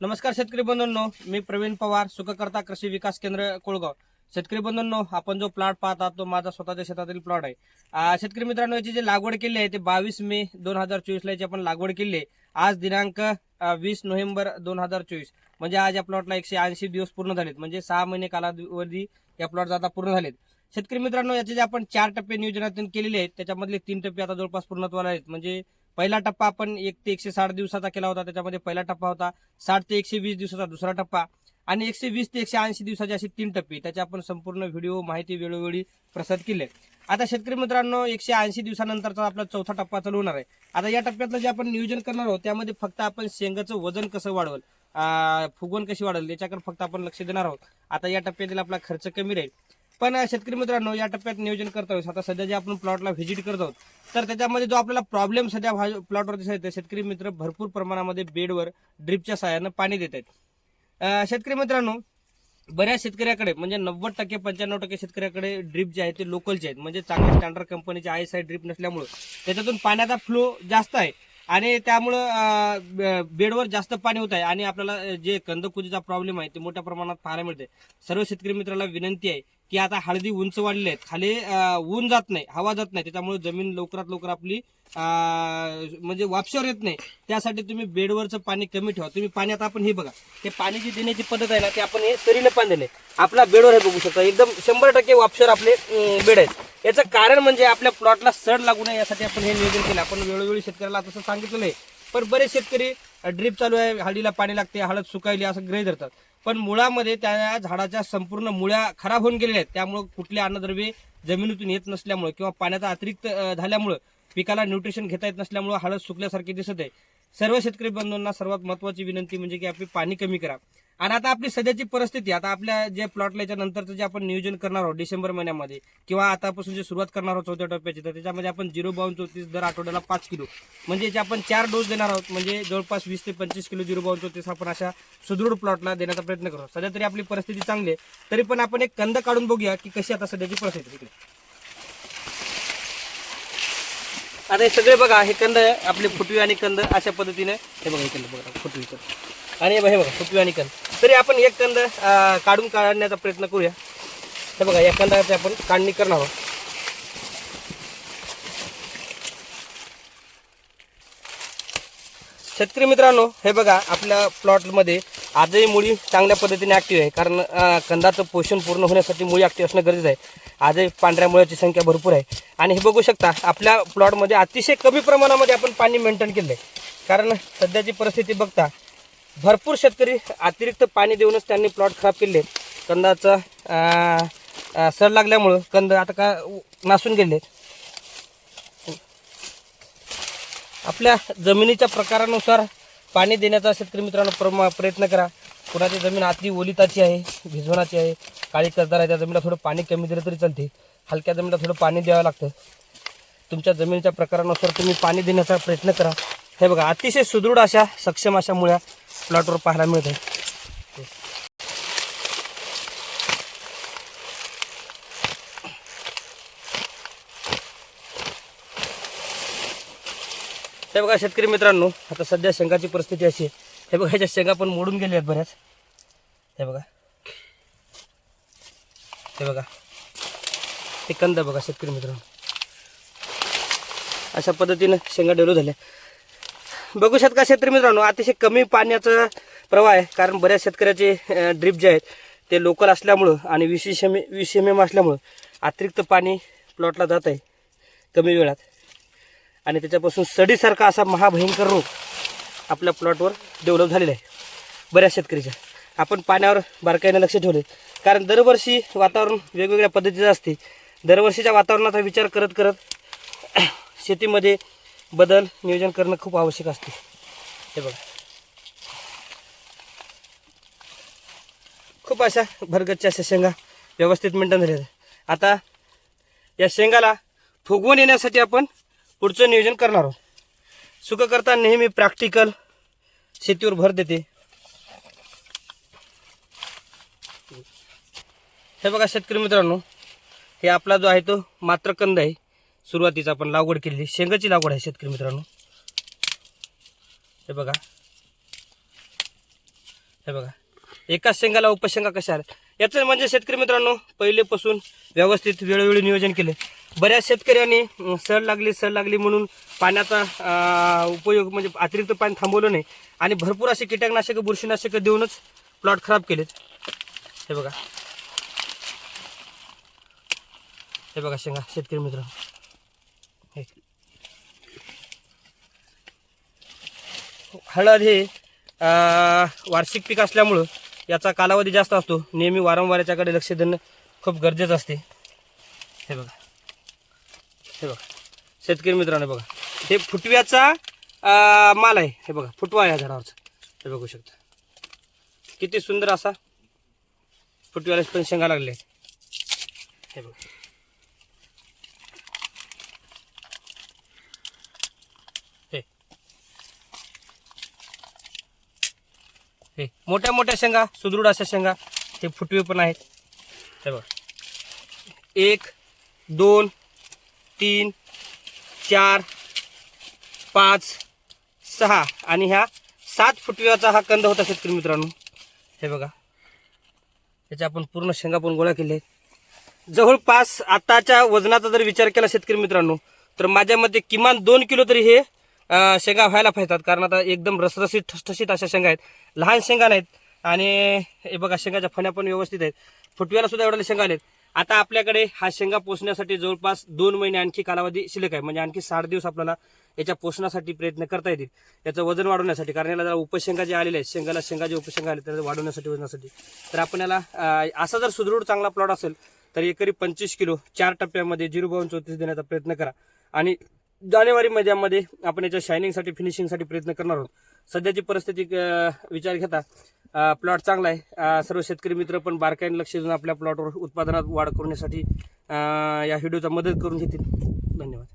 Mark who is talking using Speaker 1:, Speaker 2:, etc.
Speaker 1: नमस्कार शेतकरी बंधूंनो मी प्रवीण पवार सुखकर्ता कृषी विकास केंद्र कोळगाव. शेतकरी बंधूंनो आपण जो प्लॉट पाहता तो माझा स्वतःच्या शेतातील प्लॉट आहे. शेतकरी मित्रांनो याची जी लागवड केली आहे ते बावीस मे दोन हजार चोवीसला याची आपण लागवड केली आहे. आज दिनांक वीस नोव्हेंबर दोन हजार चोवीस. म्हणजे आज या प्लॉटला एकशे ऐंशी दिवस पूर्ण झालेत. म्हणजे सहा महिने कालावधी या प्लॉटचा आता पूर्ण झालेत. शेतकरी मित्रांनो याचे जे आपण चार टप्पे नियोजनातून केलेले आहेत त्याच्यामधले तीन टप्पे आता जवळपास पूर्णत्वाला आहेत. म्हणजे पहिला टप्पा आपण एक ते एकशे साठ दिवसाचा केला होता त्याच्यामध्ये पहिला टप्पा होता साठ ते एकशे वीस दिवसाचा दुसरा टप्पा. आणि एकशे वीस ते एकशे ऐंशी दिवसाचे असे तीन टप्पे त्याचे आपण संपूर्ण व्हिडिओ माहिती वेळोवेळी प्रसाद केले. आता शेतकरी मित्रांनो एकशे ऐंशी दिवसानंतरचा आपला चौथा टप्पा चालू होणार आहे. आता या टप्प्यातलं जे आपण नियोजन करणार आहोत त्यामध्ये फक्त आपण शेंगाचं वजन कसं वाढवल फुगवण कशी वाढेल याच्याकडे फक्त आपण लक्ष देणार आहोत. आता या टप्प्यातील आपला खर्च कमी राहील. पण शेतकरी मित्रांनो या टप्प्यात नियोजन करत आहोत. आता सध्या जे आपण प्लॉटला व्हिजिट करत आहोत तर त्याच्यामध्ये जो आपल्याला प्रॉब्लेम सध्या प्लॉटवर दिसत आहे शेतकरी मित्र भरपूर प्रमाणामध्ये बेडवर ड्रिपच्या सहाय्यानं पाणी देत आहेत. शेतकरी मित्रांनो बऱ्याच शेतकऱ्याकडे म्हणजे नव्वद टक्के पंच्याण्णव टक्के शेतकऱ्याकडे ड्रिप जे आहे ते लोकलचे आहेत. म्हणजे चांगल्या स्टँडर्ड कंपनीचे आय साईड ड्रिप नसल्यामुळं त्याच्यातून पाण्याचा फ्लो जास्त आहे. आणि त्यामुळं ब- बेडवर जास्त पाणी होत आहे. आणि आपल्याला जे कंदकुजीचा प्रॉब्लेम आहे ते मोठ्या प्रमाणात पाहायला मिळते सर्व शेतकरी मित्राला विनंती आहे की आता हळदी उंच वाढलेली आहेत. खाली ऊन जात नाही हवा जात नाही. त्याच्यामुळे जमीन लवकरात लवकर आपली म्हणजे वापशावर येत नाही. त्यासाठी तुम्ही बेडवरचं पाणी कमी ठेवा. तुम्ही पाणी आता आपण हे बघा. ते पाणी जी देण्याची पद्धत आहे ना ते आपण हे सरीने पाणी दिले आपला बेडवर हे बघू शकता. एकदम शंभर टक्के वापशावर आपले बेड आहेत. याचं कारण म्हणजे आपल्या प्लॉटला सड लागू नये यासाठी आपण हे नियोजन केलं. आपण वेळोवेळी शेतकऱ्याला तसं सांगितलं नाही पण बरेच शेतकरी ड्रीप चालू आहे हळदीला पाणी लागते हळद सुकायली असं ग्रह धरतात. पण मुळामध्ये त्या झाडाच्या संपूर्ण मुळ्या खराब होऊन गेलेल्या आहेत. त्यामुळे कुठले अन्नद्रव्ये जमिनीतून येत नसल्यामुळे किंवा पाण्याचा अतिरिक्त झाल्यामुळं पिकाला न्यूट्रिशन घेता येत नसल्यामुळं हळद सुकल्यासारखी दिसत आहे. सर्व शेतकरी बंधूंना सर्वात महत्वाची विनंती म्हणजे की आपली पाणी कमी करा. आणि आता आपली सध्याची परिस्थिती आता आपल्या जे प्लॉटला याच्या नंतरचं जे आपण नियोजन करणार आहोत डिसेंबर महिन्यामध्ये किंवा आतापासून जे सुरुवात करणार आहोत चौथ्या टप्प्याची तर त्याच्यामध्ये आपण झिरो बावन चौतीस दर आठवड्याला पाच किलो. म्हणजे याचे आपण चार डोस देणार आहोत म्हणजे जवळपास वीस ते पंचवीस किलो झिरो बावन चौतीस आपण अशा सुदृढ प्लॉटला देण्याचा प्रयत्न करू सध्या तरी आपली परिस्थिती चांगली आहे. तरी पण आपण एक कंद काढून बघूया की कशी आता सध्याची परिस्थिती तिकडे. आता हे सगळे बघा हे कंद आपले फुटवी आणि कंद अशा पद्धतीने हे बघा हे कंद बघा फुटवी कंद आणि हे बघा हे बघा फुटवी आणि कंद. तरी आपण एक कंद काढून काढण्याचा प्रयत्न करूया. हे बघा या कंदाची आपण काढणी करणार आहोत. शेतकरी मित्रांनो हे बघा आपल्या प्लॉटमध्ये आजही मुळी चांगल्या पद्धतीने ॲक्टिव्ह आहे. कारण कंदाचं पोषण पूर्ण होण्यासाठी मुळी ॲक्टिव्ह असणं गरजेचं आहे. आजही पांढऱ्या मुळ्याची संख्या भरपूर आहे. आणि हे बघू शकता आपल्या प्लॉटमध्ये अतिशय कमी प्रमाणामध्ये आपण पाणी मेंटेन केलं आहे कारण सध्याची परिस्थिती बघता भरपूर शेतकरी अतिरिक्त पाणी देऊनच त्यांनी प्लॉट खराब केले. कंदाचा सर लागल्यामुळं कंद आता का नासून गेले. आपल्या जमिनीच्या प्रकारानुसार पाणी देण्याचा शेतकरी मित्रांनो प्रमा प्रयत्न करा. कुणाची जमीन आतली ओलिताची आहे भिजवणाची आहे काळी कसदार आहे त्या जमिनीला थोडं पाणी कमी दिलं तरी चालते. हलक्या जमिनीला थोडं पाणी द्यावं लागतं. तुमच्या जमिनीच्या प्रकारानुसार तुम्ही पाणी देण्याचा प्रयत्न करा. हे बघा अतिशय सुदृढ अशा सक्षम अशा मुळ्या प्लॉटवर पाहायला मिळत आहे हे बघा शेतकरी मित्रांनो आता सध्या शेंगाची परिस्थिती अशी आहे. हे बघा ह्याच्या शेंगा पण मोडून गेल्या आहेत बऱ्याच. हे बघा. हे बघा. ते कंद बघा शेतकरी मित्रांनो. अशा पद्धतीनं शेंगा डेलो झाल्या. बघू शकता शेतकरी मित्रांनो अतिशय कमी पाण्याचा प्रवाह आहे कारण बऱ्याच शेतकऱ्याचे ड्रीप जे आहेत ते लोकल असल्यामुळं आणि वीस एम वीस एम एम असल्यामुळं अतिरिक्त पाणी प्लॉटला जात आहे कमी वेळात. आणि त्याच्यापासून सडीसारखा असा महाभयंकर रोग आपल्या प्लॉटवर डेव्हलप झालेला आहे बऱ्याच शेतकरीच्या. आपण पाण्यावर बारकाईनं लक्ष ठेवले कारण दरवर्षी वातावरण वेगवेगळ्या पद्धतीचं असते. दरवर्षीच्या वातावरणाचा विचार करत करत शेतीमध्ये बदल नियोजन करणं खूप आवश्यक असते. हे बघा. खूप अशा भरगतच्या अशा शेंगा व्यवस्थित मेंटेन झाल्या आता या शेंगाला फुगवून येण्यासाठी आपण पुढचं नियोजन करणार आहोत. सुखकर्ता नेहमी प्रॅक्टिकल शेतीवर भर देते. हे बघा शेतकरी मित्रांनो हे आपला जो आहे तो मात्र कंद आहे. सुरुवातीचा आपण लागवड केलेली. शेंगाची लागवड आहे शेतकरी मित्रांनो. हे बघा. हे बघा. एकाच शेंगाला उपशेंगा कशा आहेत? याचं म्हणजे शेतकरी मित्रांनो पहिलेपासून व्यवस्थित वेळोवेळी नियोजन केले. बऱ्याच शेतकऱ्यांनी अं, लागली सड लागली म्हणून पाण्याचा उपयोग म्हणजे अतिरिक्त पाणी थांबवलं नाही. आणि भरपूर असे कीटकनाशकं बुरशीनाशकं देऊनच प्लॉट खराब केलेत. हे बघा. हे बघा शेंगा शेतकरी मित्र हळद हे वार्षिक पीक असल्यामुळं याचा कालावधी जास्त असतो. नेहमी वारंवार याच्याकडे लक्ष देणं खूप गरजेचं असते. हे बघा. हे बघा. शेतकरी मित्रांनो बघा. हे फुटव्याचा माल आहे. हे बघा फुटवा आहे या झाडावरचा. हे बघू शकता. किती सुंदर असा फुटव्याला पण शेंगा लागले. हे बघा. हे मोठ्या मोठ्या शेंगा सुदृढ अशा शेंगा हे फुटवे पण आहेत. हे बघा. एक दोन तीन चार पाच सहा आणि ह्या सात फुटव्याचा हा कंद होता शेतकरी मित्रांनो. हे बघा. त्याच्या आपण पूर्ण शेंगा पण गोळा केले. जवळपास आताच्या वजनाचा जर विचार केला शेतकरी मित्रांनो तर माझ्या मते किमान दोन किलो तरी हे शेंगा व्हायला पाहिजेत कारण आता एकदम रसरसीत ठसठशीत अशा शेंगा आहेत. लहान शेंगा नाहीत आणि हे बघा शेंगाच्या फण्या पण व्यवस्थित आहेत. फुटव्याला सुद्धा एवढ्या शेंगा आलेत. आता आपल्याकडे हा शेंगा पोसण्यासाठी जवळपास दोन महिने आणखी कालावधी शिल्लक आहे. म्हणजे आणखी साठ दिवस आपल्याला याच्या पोषणासाठी प्रयत्न करता येतील. याचं वजन वाढवण्यासाठी कारण याला जरा उपशेंगा जे आलेले आहेत शेंगाला शेंगा जे उपशेंगा आले त्याला वाढवण्यासाठी वजनासाठी. तर आपण याला असा जर सुदृढ चांगला प्लॉट असेल तर एकरी पंचवीस किलो चार टप्प्यामध्ये झिरो बावन चौतीस देण्याचा प्रयत्न करा. आणि जानेवारी महिन्यामध्ये आपण याच्या शायनिंगसाठी फिनिशिंगसाठी प्रयत्न करणार आहोत. सध्याची परिस्थिती विचार घेता प्लॉट चांगला आहे. सर्व शेतकरी मित्र पण बारकाईने लक्ष देऊन आपल्या प्लॉटवर उत्पादनात वाढ करण्यासाठी या व्हिडिओचा मदत करून घेतील. धन्यवाद.